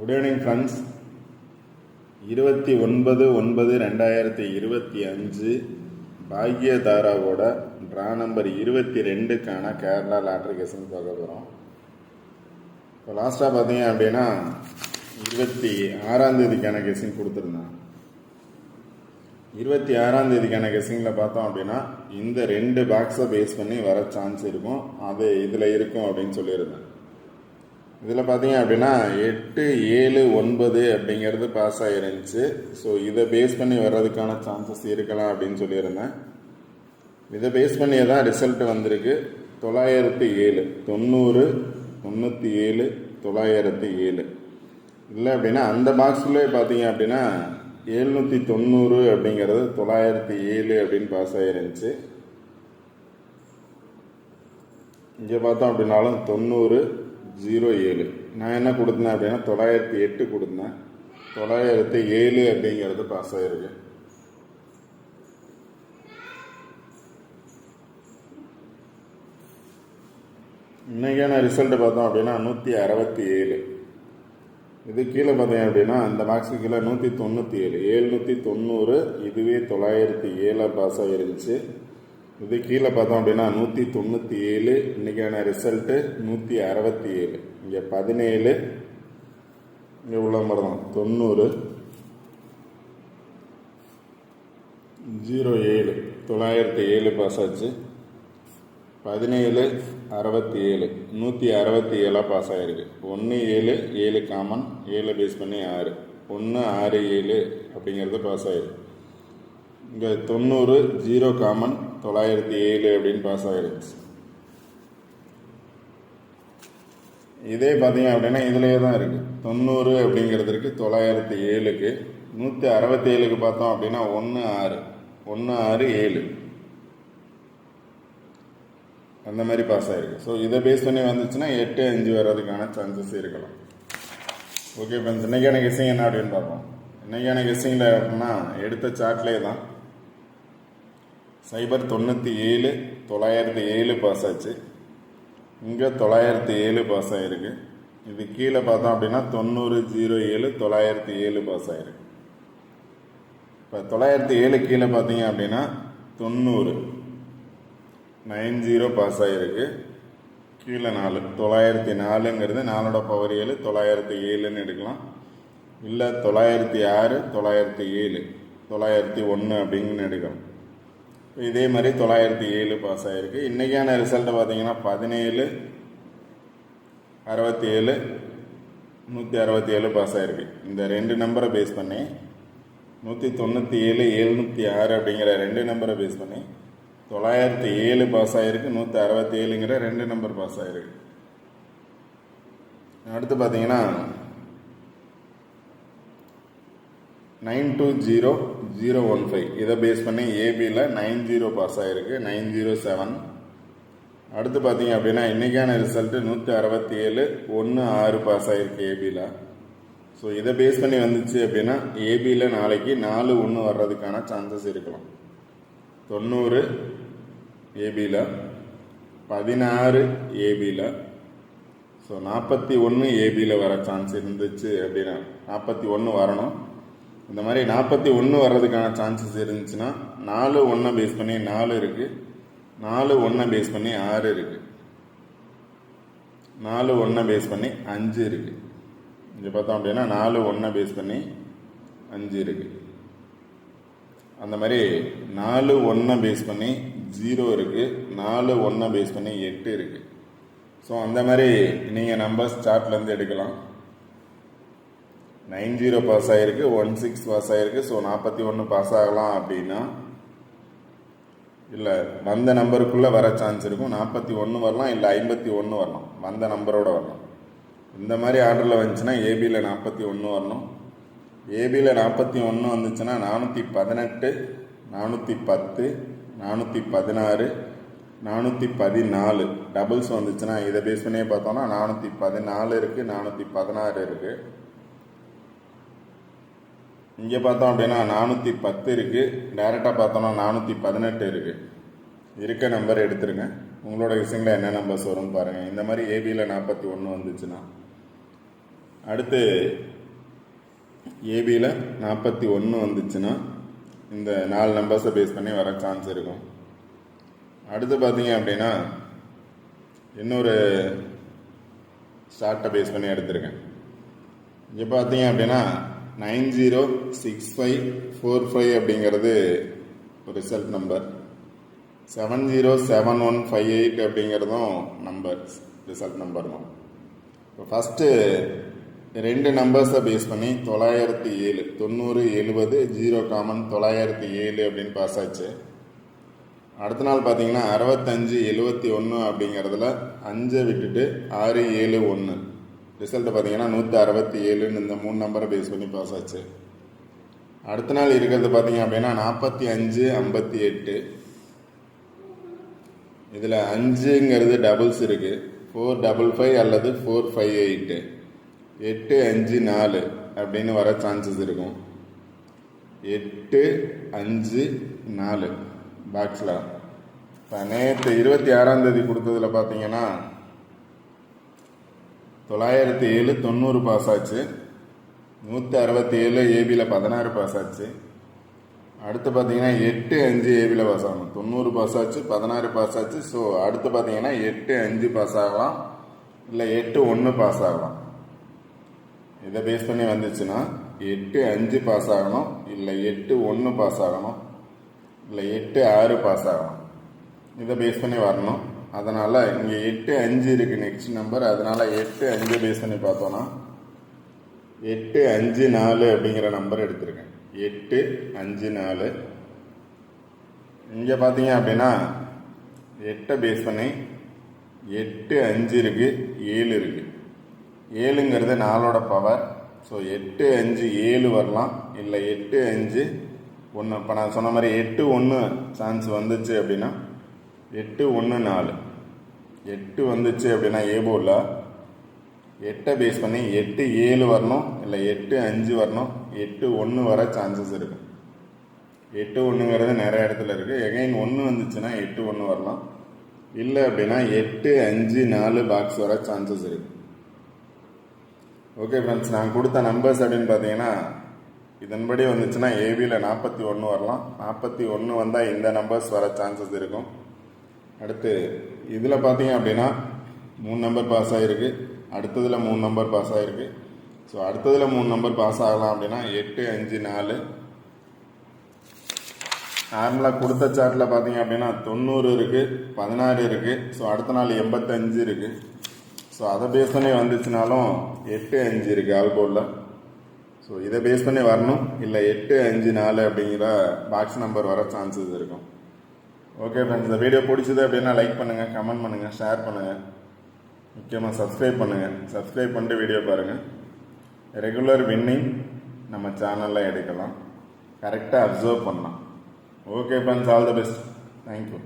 Good evening friends இருபத்தி ஒன்பது ஒன்பது ரெண்டாயிரத்தி இருபத்தி அஞ்சு பாக்யதாராவோட ட்ரா நம்பர் இருபத்தி ரெண்டுக்கான கேரளா லாட்ரி கேசிங் பார்க்க போகிறோம் இப்போ லாஸ்ட்டாக பார்த்தீங்க அப்படின்னா இருபத்தி ஆறாம் தேதிக்கான கெஸிங் கொடுத்துருந்தேன் இருபத்தி ஆறாம் தேதிக்கான கெஸ்ஸிங்கில் பார்த்தோம் அப்படின்னா இந்த ரெண்டு பாக்ஸை பேஸ் பண்ணி வர சான்ஸ் இருக்கும். அது இதில் இருக்கும் அப்படின்னு சொல்லியிருந்தேன் இதில் பார்த்தீங்க அப்படின்னா எட்டு ஏழு ஒன்பது அப்படிங்கிறது பாஸ் ஆகிருந்துச்சு ஸோ இதை பேஸ் பண்ணி வர்றதுக்கான சான்சஸ் இருக்கலாம் அப்படின்னு சொல்லியிருந்தேன். இதை பேஸ் பண்ணியே தான் ரிசல்ட் வந்திருக்கு. தொள்ளாயிரத்து ஏழு தொண்ணூறு தொண்ணூற்றி ஏழு தொள்ளாயிரத்தி ஏழு. இல்லை அப்படின்னா அந்த பாக்ஸ்லேயே பார்த்தீங்க அப்படின்னா எழுநூற்றி தொண்ணூறு அப்படிங்கிறது தொள்ளாயிரத்தி ஏழு அப்படின்னு பாஸ் ஆகிருந்துச்சு இங்கே பார்த்தோம் அப்படின்னாலும் தொண்ணூறு ஜீரோ ஏழு. நான் என்ன கொடுத்தேன் அப்படின்னா தொள்ளாயிரத்தி எட்டு கொடுத்தேன். தொள்ளாயிரத்தி ஏழு அப்படிங்கிறது பாஸ் ஆகிருக்கு இன்றைக்கான ரிசல்ட் பார்த்தோம் அப்படின்னா நூற்றி அறுபத்தி ஏழு. இது கீழே பார்த்தீங்க அப்படின்னா அந்த மார்க்ஸுக்கு கீழே நூற்றி தொண்ணூற்றி ஏழு. ஏழ்நூற்றி தொண்ணூறு இதுவே தொள்ளாயிரத்தி ஏழாக பாஸ் ஆகிருந்துச்சு இது கீழே பார்த்தோம் அப்படின்னா நூற்றி தொண்ணூற்றி ஏழு இன்றைக்கான ரிசல்ட்டு நூற்றி அறுபத்தி ஏழு இங்கே பதினேழு. இங்கே உள்ள மாதிரி தான் தொண்ணூறு. ஜீரோ ஏழு. தொள்ளாயிரத்தி ஏழு பாஸ் ஆச்சு. பதினேழு அறுபத்தி ஏழு நூற்றி அறுபத்தி ஏழாக பாஸ் ஆகிருக்கு ஒன்று ஏழு ஏழு காமன் ஏழு பேஸ் பண்ணி ஆறு. ஒன்று ஆறு ஏழு அப்படிங்கிறது பாஸ் ஆகிருக்கு இங்கே தொண்ணூறு ஜீரோ காமன் தொள்ளாயிரத்தி ஏழு அப்படின்னு பாஸ் ஆகிருச்சு இதே பார்த்தீங்க அப்படின்னா இதுலேயே தான் இருக்குது தொண்ணூறு அப்படிங்கிறது இருக்குது தொள்ளாயிரத்தி ஏழுக்கு. நூற்றி அறுபத்தி ஏழுக்கு பார்த்தோம் அப்படின்னா ஒன்று ஆறு. ஒன்று ஆறு ஏழு. அந்த மாதிரி பாஸ் ஆகிருக்கு ஸோ இதை பேஸ் பண்ணி வந்துச்சுன்னா எட்டு அஞ்சு வர்றதுக்கான சான்சஸ் இருக்கலாம். ஓகே இப்போ இன்றைக்கான கெஸ்ஸிங் என்ன அப்படின்னு பார்ப்போம். இன்றைக்கான கெஸ்ஸிங்கில் அப்படின்னா எடுத்த சார்ட்லேயே தான் சைபர் தொண்ணூற்றி ஏழு தொள்ளாயிரத்தி ஏழு பாஸ் ஆச்சு. இங்கே தொள்ளாயிரத்தி ஏழு பாஸ் ஆகிருக்கு இது கீழே பார்த்தோம் அப்படின்னா தொண்ணூறு ஜீரோ ஏழு தொள்ளாயிரத்தி ஏழு பாஸ் ஆகிருக்கு இப்போ தொள்ளாயிரத்தி ஏழு கீழே பார்த்தீங்க அப்படின்னா தொண்ணூறு நைன் ஜீரோ பாஸ் ஆகிருக்கு கீழே நாலு தொள்ளாயிரத்தி நாலுங்கிறது நாலோட பவர் ஏழு தொள்ளாயிரத்தி ஏழுன்னு எடுக்கலாம். இல்லை தொள்ளாயிரத்தி ஆறு தொள்ளாயிரத்தி ஏழு தொள்ளாயிரத்தி ஒன்று அப்படின்னு எடுக்கலாம். இதே மாதிரி தொள்ளாயிரத்தி ஏழு பாஸ் ஆகிருக்கு இன்றைக்கான ரிசல்ட்டை பார்த்தீங்கன்னா பதினேழு அறுபத்தி ஏழு நூற்றி அறுபத்தி ஏழு பாஸ் ஆகிருக்கு இந்த ரெண்டு நம்பரை பேஸ் பண்ணி நூற்றி தொண்ணூற்றி ஏழு எழுநூற்றி ஆறு அப்படிங்கிற ரெண்டு நம்பரை பேஸ் பண்ணி தொள்ளாயிரத்தி ஏழு பாஸ் ஆகிருக்கு நூற்றி அறுபத்தி ஏழுங்கிற ரெண்டு நம்பர் பாஸ் ஆகிருக்கு அடுத்து பார்த்தீங்கன்னா nine two zero zero one five. இதை பேஸ் பண்ணி ஏபியில் நைன் ஜீரோ பாஸ் ஆகிருக்கு நைன் ஜீரோ செவன். அடுத்து பார்த்தீங்க அப்படின்னா இன்றைக்கான ரிசல்ட்டு நூற்றி அறுபத்தி ஏழு ஒன்று ஆறு பாஸ் ஆகிருக்கு ஏபியில் ஸோ இதை பேஸ் பண்ணி வந்துச்சு அப்படின்னா ஏபியில் நாளைக்கு நாலு ஒன்று வர்றதுக்கான சான்சஸ் இருக்கலாம். தொண்ணூறு ஏபியில் பதினாறு ஏபியில் ஸோ நாற்பத்தி ஒன்று ஏபியில் வர சான்ஸ் இருந்துச்சு அப்படின்னா நாற்பத்தி ஒன்று வரணும். இந்த மாதிரி நாற்பத்தி ஒன்று வர்றதுக்கான சான்சஸ் இருந்துச்சுன்னா நாலு ஒன்றை பேஸ் பண்ணி நாலு இருக்குது நாலு ஒன்றை பேஸ் பண்ணி ஆறு இருக்குது நாலு ஒன்றை பேஸ் பண்ணி அஞ்சு இருக்குது இங்கே பார்த்தோம் அப்படின்னா நாலு ஒன்றை பேஸ் பண்ணி அஞ்சு இருக்குது அந்த மாதிரி நாலு ஒன்றை பேஸ் பண்ணி ஜீரோ இருக்குது நாலு ஒன்றை பேஸ் பண்ணி எட்டு இருக்குது ஸோ அந்த மாதிரி நீங்கள் நம்பர்ஸ் சார்ட்லேருந்து எடுக்கலாம். நைன் ஜீரோ பாஸ் ஆகிருக்கு ஒன் சிக்ஸ் பாஸ் ஆகிருக்கு ஸோ நாற்பத்தி ஒன்று பாஸ் ஆகலாம் அப்படின்னா இல்லை வந்த நம்பருக்குள்ளே வர சான்ஸ் இருக்கும். நாற்பத்தி ஒன்று வரலாம் இல்லை ஐம்பத்தி ஒன்று வரலாம். வந்த நம்பரோட வரலாம். இந்த மாதிரி ஆர்டரில் வந்துச்சுன்னா ஏபியில் நாற்பத்தி ஒன்று வரணும். ஏபியில் நாற்பத்தி ஒன்று வந்துச்சுன்னா நானூற்றி பதினெட்டு நானூற்றி பத்து நானூற்றி பதினாறு நானூற்றி பதினாலு. டபுள்ஸ் வந்துச்சுன்னா இதை பேஸ் பண்ணியே பார்த்தோம்னா நானூற்றி பதினாலு இருக்குது நானூற்றி பதினாறு இருக்குது இங்கே பார்த்தோம் அப்படின்னா நானூற்றி பத்து இருக்குது டைரெக்டாக பார்த்தோம்னா நானூற்றி பதினெட்டு இருக்குது இருக்க நம்பர் எடுத்துருங்க. உங்களோட விஷயங்களில் என்ன நம்பர்ஸ் வரும்னு பாருங்கள் இந்த மாதிரி ஏபியில் நாற்பத்தி ஒன்று வந்துச்சுன்னா. அடுத்து ஏபியில் நாற்பத்தி ஒன்று வந்துச்சுன்னா இந்த நாலு நம்பர்ஸை பேஸ் பண்ணி வர சான்ஸ் இருக்கும். அடுத்து பார்த்தீங்க அப்படின்னா இன்னொரு ஷார்ட்டை பேஸ் பண்ணி எடுத்திருக்கேன். இங்கே பார்த்தீங்க அப்படின்னா nine zero six five four five அப்படிங்கிறது ஒரு result number seven zero seven one five eight அப்படிங்கிறதும் நம்பர் ரிசல்ட் நம்பர் தான். இப்போ ஃபஸ்ட்டு ரெண்டு நம்பர்ஸை பேஸ் பண்ணி தொள்ளாயிரத்தி ஏழு தொண்ணூறு எழுபது ஜீரோ காமன் தொள்ளாயிரத்தி ஏழு அப்படின்னு பாஸ் ஆச்சு. அடுத்த நாள் பார்த்தீங்கன்னா அறுபத்தஞ்சு எழுபத்தி ஒன்று அப்படிங்கிறதுல அஞ்சை விட்டுட்டு ஆறு ஏழு ஒன்று. ரிசல்ட்டு பார்த்தீங்கன்னா நூற்றி அறுபத்தி ஏழுன்னு இந்த மூணு நம்பரை பேஸ் பண்ணி பாஸ் ஆச்சு. அடுத்த நாள் இருக்கிறது பார்த்தீங்க அப்படின்னா நாற்பத்தி அஞ்சு ஐம்பத்தி எட்டு. இதில் அஞ்சுங்கிறது டபுள்ஸ் இருக்குது ஃபோர் டபுள் ஃபைவ் அல்லது ஃபோர் ஃபைவ் எயிட்டு எட்டு அஞ்சு நாலு அப்படின்னு வர சான்சஸ் இருக்கும். எட்டு அஞ்சு நாலு பாக்ஸில் இப்போ நேற்று இருபத்தி ஆறாம் தேதி கொடுத்ததில் பார்த்தீங்கன்னா தொள்ளாயிரத்தி ஏழு தொண்ணூறு பாஸ் ஆச்சு. நூற்றி அறுபத்தி ஏழு ஏபியில் பதினாறு பாஸ் ஆச்சு. அடுத்து பார்த்தீங்கன்னா எட்டு அஞ்சு ஏபியில் பாஸ் ஆகணும். தொண்ணூறு பாஸ் ஆச்சு பதினாறு பாஸ் ஆச்சு. ஸோ அடுத்து பார்த்தீங்கன்னா எட்டு அஞ்சு பாஸ் ஆகலாம். இல்லை எட்டு ஒன்று பாஸ் ஆகலாம். இதை பேஸ் பண்ணி வந்துச்சுன்னா எட்டு அஞ்சு பாஸ் ஆகணும். இல்லை எட்டு ஒன்று பாஸ் ஆகணும். இல்லை எட்டு ஆறு பாஸ் ஆகணும். இதை பேஸ் பண்ணி வரணும். அதனால் இங்கே எட்டு அஞ்சு இருக்குது நெக்ஸ்ட் நம்பர் அதனால் எட்டு அஞ்சு பேஸ் பண்ணி பார்த்தோன்னா எட்டு அஞ்சு நாலு அப்படிங்கிற நம்பர் எடுத்திருக்கேன். எட்டு அஞ்சு நாலு. இங்கே பார்த்தீங்க அப்படின்னா எட்டை பேஸ் பண்ணி எட்டு அஞ்சு இருக்குது ஏழு இருக்குது ஏழுங்கிறது நாலோட பவர் ஸோ எட்டு அஞ்சு ஏழு வரலாம். இல்லை எட்டு அஞ்சு ஒன்று இப்போ நான் சொன்ன மாதிரி எட்டு ஒன்று சான்ஸ் வந்துச்சு அப்படின்னா எட்டு ஒன்று நாலு. எட்டு வந்துச்சு அப்படின்னா ஏ போர்டில் எட்டை பேஸ் பண்ணி எட்டு ஏழு வரணும் இல்லை எட்டு அஞ்சு வரணும். எட்டு ஒன்று வர சான்சஸ் இருக்கும் எட்டு ஒன்றுங்கிறது நிறைய இடத்துல இருக்குது எகைன் ஒன்று வந்துச்சுன்னா எட்டு ஒன்று வரலாம். இல்லை அப்படின்னா எட்டு அஞ்சு நாலு பாக்ஸ் வர சான்சஸ் இருக்குது ஓகே ஃப்ரெண்ட்ஸ் நான் கொடுத்த நம்பர்ஸ் அப்படின்னு பார்த்தீங்கன்னா இதன்படி வந்துச்சுன்னா ஏபியில் நாற்பத்தி ஒன்று வரலாம். நாற்பத்தி ஒன்று வந்தால் இந்த நம்பர்ஸ் வர சான்சஸ் இருக்கும். அடுத்து இதில் பார்த்தீங்க அப்படின்னா மூணு நம்பர் பாஸ் ஆகிருக்கு அடுத்ததில் மூணு நம்பர் பாஸ் ஆகிருக்கு ஸோ அடுத்ததில் மூணு நம்பர் பாஸ் ஆகலாம் அப்படின்னா எட்டு அஞ்சு நாலு. நார்மலாக கொடுத்த சார்ட்டில் பார்த்தீங்க அப்படின்னா தொண்ணூறு இருக்குது பதினாறு இருக்குது ஸோ அடுத்த நாள் எண்பத்தஞ்சு இருக்குது ஸோ அதை பேஸ் பண்ணி வந்துச்சுனாலும் எட்டு அஞ்சு இருக்குது ஆல்போர்டில் ஸோ இதை பேஸ் பண்ணி வரணும். இல்லை எட்டு அஞ்சு நாலு அப்படிங்கிற பாக்ஸ் நம்பர் வர சான்சஸ் இருக்கும். ஓகே ஃப்ரெண்ட்ஸ் இந்த வீடியோ பிடிச்சது அப்படின்னா லைக் பண்ணுங்கள் கமெண்ட் பண்ணுங்கள் ஷேர் பண்ணுங்கள் முக்கியமாக சப்ஸ்கிரைப் பண்ணுங்கள் சப்ஸ்கிரைப் பண்ணிட்டு வீடியோ பாருங்கள் ரெகுலர் வின்னிங் நம்ம சேனலில் எடுக்கலாம். கரெக்டாக அப்சர்வ் பண்ணலாம். Okay friends all the best thank you